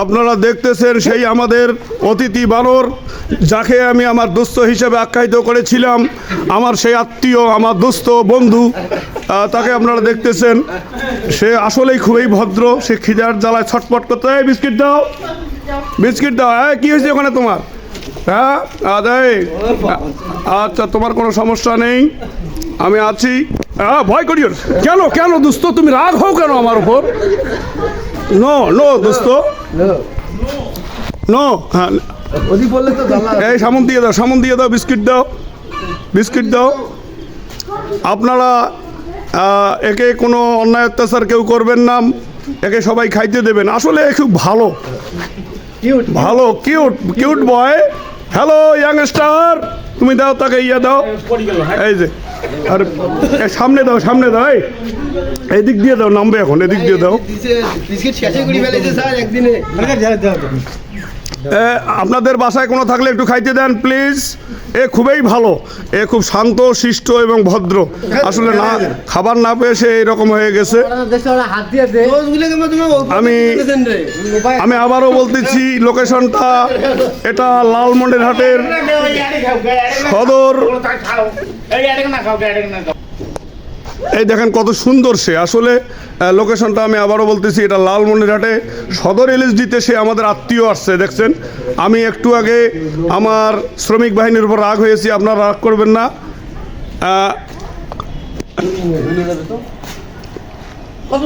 আপনারা দেখতেছেন সেই আমাদের অতিথি বানর, যাকে আমি আমার দুস্থ হিসেবে আখ্যায়িত করেছিলাম, আমার সেই আত্মীয়, আমার দোস্ত বন্ধু তাকে আপনারা দেখতেছেন। সে আসলেই খুবই ভদ্র, সে খিদার জ্বালায় ছটপট করতে, এই বিস্কিট দাও বিস্কিট দাও হ্যাঁ কী হয়েছে ওখানে তোমার? হ্যাঁ আদায় আচ্ছা তোমার কোনো সমস্যা নেই, আমি আছি। হ্যাঁ ভয় করিও কেন কেন দুস্থ তুমি রাগ হও কেন আমার উপর? নো নো, দোস্ত। নো। হ্যাঁ। এই সামন দিয়ে দাও সামন দিয়ে দাও বিস্কিট দাও বিস্কিট দাও। আপনারা একে কোনো অন্যায় অত্যাচার কেউ করবেন না একে সবাই খাইতে দেবেন। আসলে খুব ভালো। ভালো cute cute boy hello youngster তুমি দাও তাকে ইয়ে দাও। এই যে। আর সামনে দাও সামনে দাও এই দিয়ে দাও নামবে এখন এদিক দিয়ে দাও আপনাদের বাসায় কোনো থাকলে একটু খাইতে দেন প্লিজ এ খুবই ভালো এ খুব শান্ত শিষ্ট এবং ভদ্র আসলে না খাবার না পেয়ে সে এরকম হয়ে গেছে আমি- আমি আবারও বলতেছি লোকেশনটা এটা লালমন্ডের হাটের সদর এই দেখেন কত সুন্দর সে। আসলে লোকেশনটা আমি আবারও বলতেছি, এটা লালমনিরহাটে। সদর এলএসডিতে সে আমাদের আত্মীয় আসছে, দেখছেন? আমি একটু আগে আমার শ্রমিক বাহিনীর উপর রাগ হয়েছি, আপনারা রাগ করবেন না। কত